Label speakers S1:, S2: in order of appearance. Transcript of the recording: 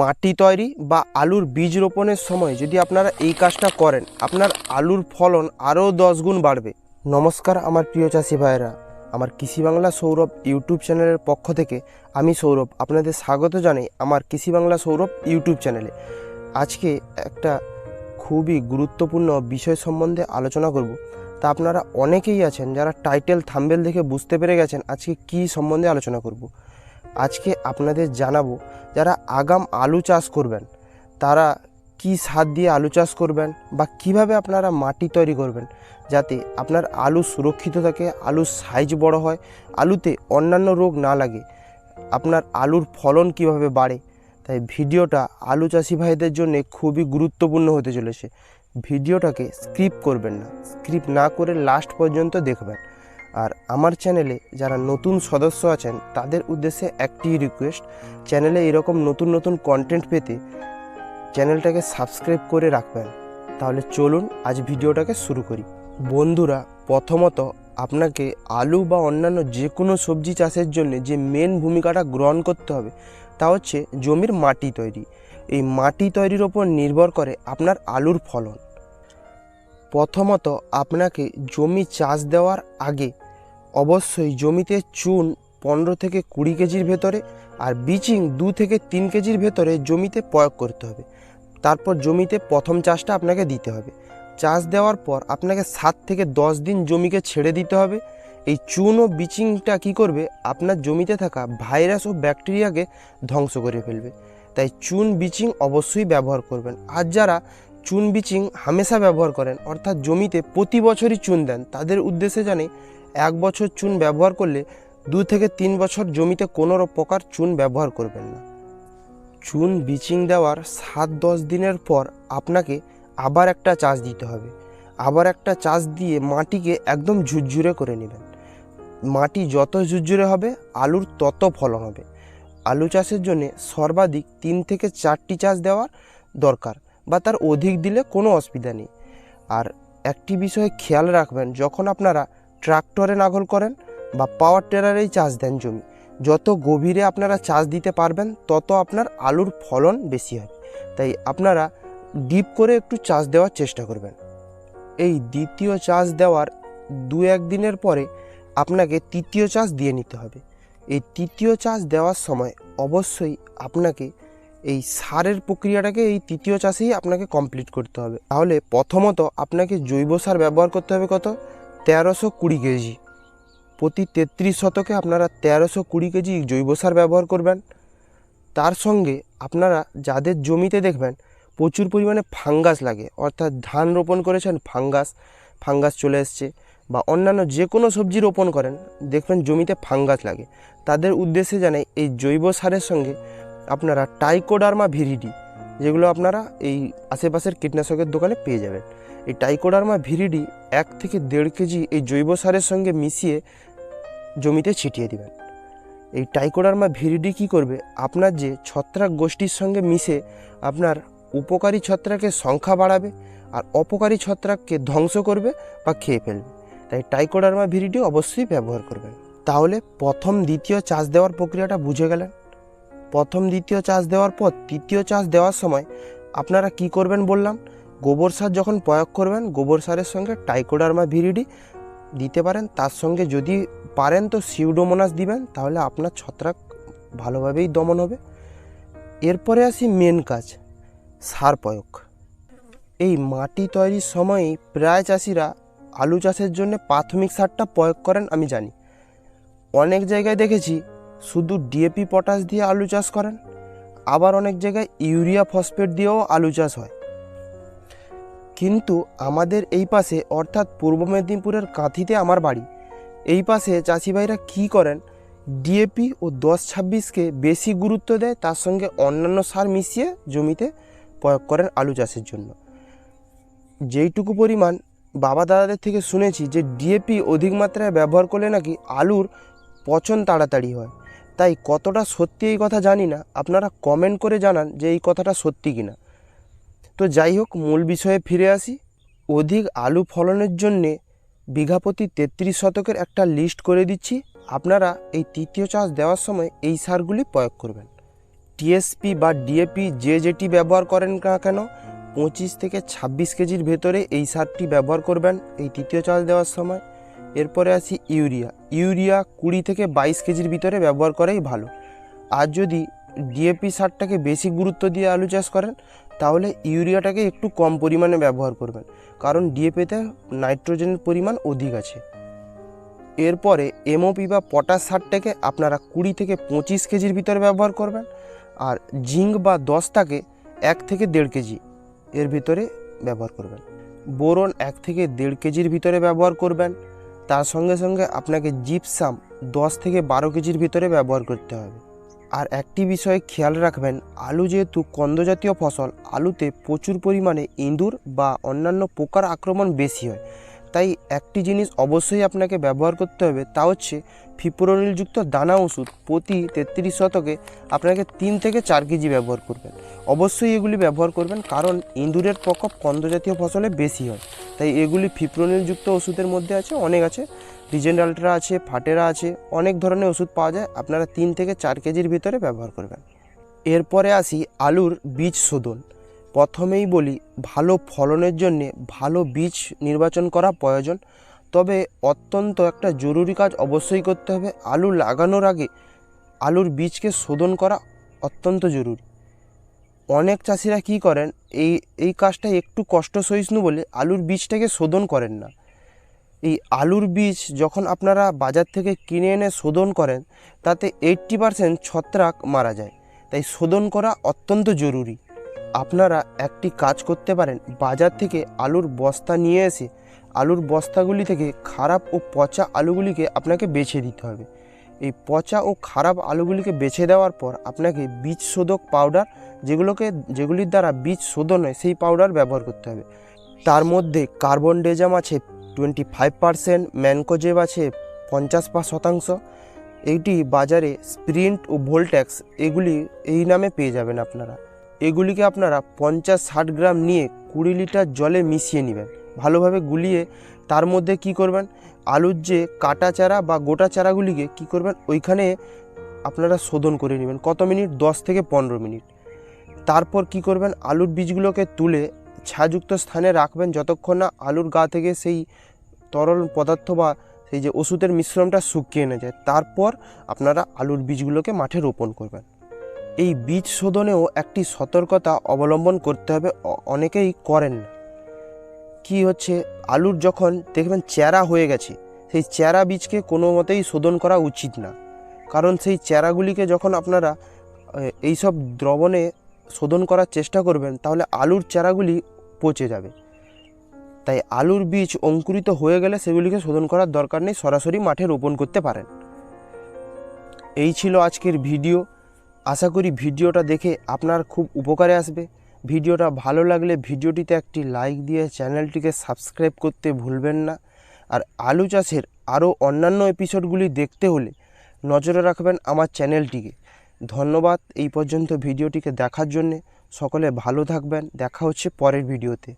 S1: মাটি তৈরি বা আলুর বীজ রোপণের সময় যদি আপনারা এই কাজটা করেন, আপনার আলুর ফলন আরও দশ গুণ বাড়বে। নমস্কার আমার প্রিয় চাষি ভাইয়েরা। আমার কৃষি বাংলা সৌরভ ইউটিউব চ্যানেলের পক্ষ থেকে আমি সৌরভ আপনাদের স্বাগত জানাই আমার কৃষি বাংলা সৌরভ ইউটিউব চ্যানেলে। আজকে একটা খুবই গুরুত্বপূর্ণ বিষয় সম্বন্ধে আলোচনা করব। তা আপনারা অনেকেই আছেন যারা টাইটেল থাম্বেল দেখে বুঝতে পেরে গেছেন আজকে কী সম্বন্ধে আলোচনা করব। আজকে আপনাদের জানাব যারা আগাম আলু চাষ করবেন, তারা কি সার দিয়ে আলু চাষ করবেন বা কীভাবে আপনারা মাটি তৈরি করবেন যাতে আপনার আলু সুরক্ষিত থাকে, আলুর সাইজ বড় হয়, আলুতে অন্যান্য রোগ না লাগে, আপনার আলুর ফলন কীভাবে বাড়ে। তাই ভিডিওটা আলু চাষি ভাইদের জন্য খুবই গুরুত্বপূর্ণ হতে চলেছে। ভিডিওটাকে স্ক্রিপ করবেন না স্ক্রিপ না করে লাস্ট পর্যন্ত দেখবেন। আর আমার চ্যানেলে যারা নতুন সদস্য আছেন, তাদের উদ্দেশ্যে একটি রিকোয়েস্ট চ্যানেলে এরকম নতুন নতুন কন্টেন্ট পেতে চ্যানেলটাকে সাবস্ক্রাইব করে রাখবেন। তাহলে চলুন আজ ভিডিওটাকে শুরু করি। বন্ধুরা, প্রথমত আপনাকে আলু বা অন্যান্য যে কোনো সবজি চাষের জন্য যে মেন ভূমিকাটা গ্রহণ করতে হবে, তা হচ্ছে জমির মাটি তৈরি। এই মাটি তৈরির ওপর নির্ভর করে আপনার আলুর ফলন। প্রথমত আপনাকে জমি চাষ দেওয়ার আগে অবশ্যই জমিতে চুন পনেরো থেকে কুড়ি কেজির ভেতরে আর বিচিং দু থেকে তিন কেজির ভেতরে জমিতে প্রয়োগ করতে হবে। তারপর জমিতে প্রথম চাষটা আপনাকে দিতে হবে। চাষ দেওয়ার পর আপনাকে সাত থেকে দশ দিন জমিকে ছেড়ে দিতে হবে। এই চুন ও বিচিংটা কী করবে? আপনার জমিতে থাকা ভাইরাস ও ব্যাকটেরিয়াকে ধ্বংস করে ফেলবে। তাই চুন, বিচিং অবশ্যই ব্যবহার করবেন। আর যারা চুন বিচিং হামেশা ব্যবহার করেন, অর্থাৎ জমিতে প্রতি বছরই চুন দেন। তাদের উদ্দেশ্যে জানে, এক বছর চুন ব্যবহার করলে দু থেকে তিন বছর জমিতে কোনো প্রকার চুন ব্যবহার করবেন না। চুন বিচিং দেওয়ার সাত দশ দিনের পর আপনাকে আবার একটা চাষ দিতে হবে। আবার একটা চাষ দিয়ে মাটিকে একদম ঝুরঝুরে করে নেবেন। মাটি যত ঝুরঝুরে হবে, আলুর তত ফলন হবে। আলু চাষের জন্য সর্বাধিক তিন থেকে চারটি চাষ দেওয়ার দরকার। বা তার অধিক দিলে কোনো অসুবিধা নেই। আর একটি বিষয়ে খেয়াল রাখবেন, যখন আপনারা ট্রাক্টরে নাগল করেন বা পাওয়ার টেলারেই চাষ দেন জমি, যত গভীরে আপনারা চাষ দিতে পারবেন, তত আপনার আলুর ফলন বেশি হবে। তাই আপনারা ডিপ করে একটু চাষ দেওয়ার চেষ্টা করবেন। এই দ্বিতীয় চাষ দেওয়ার দু এক দিনের পরে আপনাকে তৃতীয় চাষ দিয়ে নিতে হবে। এই তৃতীয় চাষ দেওয়ার সময় অবশ্যই আপনাকে এই সারের প্রক্রিয়াটাকে এই তৃতীয় চাষেই আপনাকে কমপ্লিট করতে হবে। তাহলে প্রথমত আপনাকে জৈব সার ব্যবহার করতে হবে কত? তেরোশো কুড়ি কেজি। প্রতি তেত্রিশ শতকে আপনারা তেরোশো কুড়ি কেজি জৈব সার ব্যবহার করবেন। তার সঙ্গে আপনারা যাদের জমিতে দেখবেন প্রচুর পরিমাণে ফাঙ্গাস লাগে, অর্থাৎ ধান রোপণ করেছেন ফাঙ্গাস ফাঙ্গাস চলে এসছে বা অন্যান্য যে কোনো সবজি রোপণ করেন, দেখবেন জমিতে ফাঙ্গাস লাগে। তাদের উদ্দেশ্যে জানাই, এই জৈব সারের সঙ্গে আপনারা টাইকোডার্মা ভিরিডি, যেগুলো আপনারা এই আশেপাশের কীটনাশকের দোকানে পেয়ে যাবেন। এই টাইকোডার্মা ভিরিডি এক থেকে দেড় কেজি এই জৈব সারের সঙ্গে মিশিয়ে জমিতে ছিটিয়ে দিবেন। এই টাইকোডার্মা ভিরিডি কী করবে? আপনার যে ছত্রাক গোষ্ঠীর সঙ্গে মিশে আপনার উপকারী ছত্রাকের সংখ্যা বাড়াবে আর অপকারী ছত্রাককে ধ্বংস করবে বা খেয়ে ফেলবে। তাই টাইকোডার্মা ভিরিডি অবশ্যই ব্যবহার করবেন। তাহলে প্রথম দ্বিতীয় চাষ দেওয়ার প্রক্রিয়াটা বুঝে গেলেন। প্রথম দ্বিতীয় চাষ দেওয়ার পর তৃতীয় চাষ দেওয়ার সময় আপনারা কি করবেন বললাম? গোবর সার যখন প্রয়োগ করবেন, গোবর সারের সঙ্গে টাইকোডার্মা ভিরিডি দিতে পারেন। তার সঙ্গে যদি পারেন তো সিউডোমোনাস দিবেন, তাহলে আপনার ছত্রাক ভালোভাবেই দমন হবে। এরপরে আসি মেন কাজ, সার প্রয়োগ। এই মাটি তৈরির সময়ই প্রায় চাষিরা আলু চাষের জন্য প্রাথমিক সারটা প্রয়োগ করেন, আমি জানি। অনেক জায়গায় দেখেছি শুধু ডিএপি পটাশ দিয়ে আলু চাষ করেন, আবার অনেক জায়গায় ইউরিয়া ফসফেট দিয়েও আলু চাষ হয়। কিন্তু আমাদের এই পাশে, অর্থাৎ পূর্ব মেদিনীপুরের কাঁথিতে আমার বাড়ি, এই পাশে চাষি ভাইরা কী করেন ডিএপি ও দশ ছাব্বিশকে বেশি গুরুত্ব দেয়, তার সঙ্গে অন্যান্য সার মিশিয়ে জমিতে প্রয়োগ করেন আলু চাষের জন্য। যেইটুকু পরিমাণ বাবা দাদাদের থেকে শুনেছি যে ডিএপি অধিক মাত্রায় ব্যবহার করলে নাকি আলুর পচন তাড়াতাড়ি হয়। তাই কতটা সত্যি এই কথা জানি না। আপনারা কমেন্ট করে জানান যে এই কথাটা সত্যি কি না তো যাই হোক, মূল বিষয়ে ফিরে আসি। অধিক আলু ফলনের জন্যে বিঘা প্রতি তেত্রিশ শতকের একটা লিস্ট করে দিচ্ছি। আপনারা এই তৃতীয় চাষ দেওয়ার সময় এই সারগুলি প্রয়োগ করবেন। টিএসপি বা ডিএপি যে যেটি ব্যবহার করেন না কেন, পঁচিশ থেকে ছাব্বিশ কেজির ভেতরে এই সারটি ব্যবহার করবেন এই তৃতীয় চাষ দেওয়ার সময়। এরপরে আসি ইউরিয়া। ইউরিয়া কুড়ি থেকে বাইশ কেজির ভিতরে ব্যবহার করাই ভালো। আর যদি ডিএপি সারটাকে বেশি গুরুত্ব দিয়ে আলু চাষ করেন, তাহলে ইউরিয়াটাকে একটু কম পরিমাণে ব্যবহার করবেন। কারণ ডিএপিতে নাইট্রোজেনের পরিমাণ অধিক আছে। এরপরে এমওপি বা পটাশ সারটাকে আপনারা কুড়ি থেকে পঁচিশ কেজির ভিতরে ব্যবহার করবেন। আর জিঙ্ক বা দশটাকে এক থেকে দেড় কেজি এর ভিতরে ব্যবহার করবেন। বোরন এক থেকে দেড় কেজির ভিতরে ব্যবহার করবেন। তার সঙ্গে সঙ্গে আপনাকে জিপসাম দশ থেকে বারো কেজির ভিতরে ব্যবহার করতে হবে। আর একটি বিষয়ে খেয়াল রাখবেন, আলু যেহেতু কন্দজাতীয় ফসল, আলুতে প্রচুর পরিমাণে ইঁদুর বা অন্যান্য পোকার আক্রমণ বেশি হয়। তাই একটি জিনিস অবশ্যই আপনাকে ব্যবহার করতে হবে, তা হচ্ছে ফিপ্রোনিলযুক্ত দানা ওষুধ প্রতি তেত্রিশ শতকে আপনাকে তিন থেকে চার কেজি ব্যবহার করবেন। অবশ্যই এগুলি ব্যবহার করবেন কারণ ইঁদুরের প্রকোপ কন্দজাতীয় ফসলে বেশি হয়। তাই এগুলি ফিপ্রোনিলযুক্ত ওষুধের মধ্যে আছে, অনেক আছে। রিজেন্ট আছে, ফাটেরা আছে, অনেক ধরনের ওষুধ পাওয়া যায়, আপনারা তিন থেকে চার কেজির ভিতরে ব্যবহার করবেন। এরপরে আসি আলুর বীজ শোধন। প্রথমেই বলি, ভালো ফলনের জন্যে ভালো বীজ নির্বাচন করা প্রয়োজন। তবে অত্যন্ত একটা জরুরি কাজ অবশ্যই করতে হবে, আলু লাগানোর আগে আলুর বীজকে শোধন করা অত্যন্ত জরুরি। অনেক চাষিরা কি করেন, এই এই কাজটা একটু কষ্ট সহিষ্ণু বলে আলুর বীজটাকে শোধন করেন না। এই আলুর বীজ যখন আপনারা বাজার থেকে কিনে এনে শোধন করেন, তাতে এইট্টি পারসেন্ট ছত্রাক মারা যায়। তাই শোধন করা অত্যন্ত জরুরি। আপনারা একটি কাজ করতে পারেন। বাজার থেকে আলুর বস্তা নিয়ে এসে আলুর বস্তাগুলি থেকে খারাপ ও পচা আলুগুলিকে আপনাকে বেছে দিতে হবে। এই পচা ও খারাপ আলুগুলিকে বেছে দেওয়ার পর আপনাকে বীজ শোধক পাউডার যেগুলোকে, যেগুলির দ্বারা বীজ শোধন হয়, সেই পাউডার ব্যবহার করতে হবে। তার মধ্যে কার্বন ডেজাম আছে টোয়েন্টি ফাইভ পারসেন্ট ম্যানকোজেব আছে পঞ্চাশ পাঁচ শতাংশ। এইটি বাজারে স্প্রিন্ট ও ভোল্ট্যাক্স এগুলি এই নামে পেয়ে যাবেন আপনারা। এগুলিকে আপনারা পঞ্চাশ ষাট গ্রাম নিয়ে কুড়ি লিটার জলে মিশিয়ে নেবেন। ভালোভাবে গুলিয়ে তার মধ্যে কি করবেন? আলুর যে কাটা চারা বা গোটা চারাগুলিকে কি করবেন? ওইখানে আপনারা শোধন করে নেবেন। কত মিনিট? দশ থেকে পনেরো মিনিট। তারপর কি করবেন? আলুর বীজগুলোকে তুলে ছাযুক্ত স্থানে রাখবেন যতক্ষণ না আলুর গা থেকে সেই তরল পদার্থ বা সেই যে ওষুধের মিশ্রণটা শুকিয়ে না যায়। তারপর আপনারা আলুর বীজগুলোকে মাঠে রোপণ করবেন। এই বীজ শোধনেও একটি সতর্কতা অবলম্বন করতে হবে। অনেকেই করেন। কি হচ্ছে? আলুর যখন দেখবেন চেরা হয়ে গেছে, সেই চেরা বীজকে কোনো মতেই শোধন করা উচিত না। কারণ সেই চেরাগুলিকে যখন আপনারা এইসব দ্রবণে শোধন করার চেষ্টা করবেন, তাহলে আলুর চারাগুলি পচে যাবে। তাই আলুর বীজ অঙ্কুরিত হয়ে গেলে সেগুলিকে শোধন করার দরকার নেই, সরাসরি মাঠে রোপণ করতে পারেন। এই ছিল আজকের ভিডিও। আশা করি ভিডিওটা দেখে আপনার খুব উপকারে আসবে। ভিডিওটা ভালো লাগলে ভিডিওটিতে একটি লাইক দিয়ে চ্যানেলটিকে সাবস্ক্রাইব করতে ভুলবেন না। আর আলু চাষের আরও অন্যান্য এপিসোডগুলি দেখতে হলে নজরে রাখবেন আমার চ্যানেলটিকে। ধন্যবাদ এই পর্যন্ত ভিডিওটিকে দেখার জন্যে। সকলে ভালো থাকবেন। দেখা হচ্ছে পরের ভিডিওতে।